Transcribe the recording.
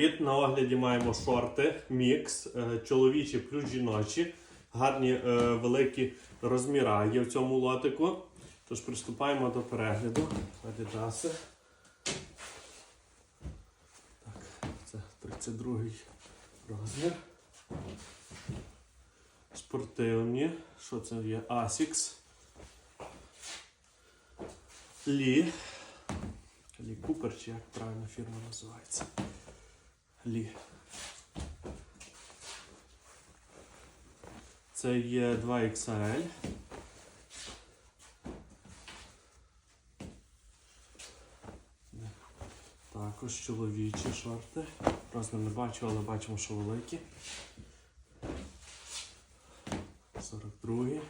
Від на огляді маємо шорти, мікс, е, чоловічі плюс жіночі. Гарні е, великі розміра є в цьому лотику. Тож приступаємо до перегляду. Адідаси. Так, це 32 розмір. Спортивні. Що це є? Asics. Лі. Лі Купер, чи як правильно фірма називається? Лі. Це є 2XL. Також чоловічі шорти. Просто не бачу, але бачимо, що великі. 42.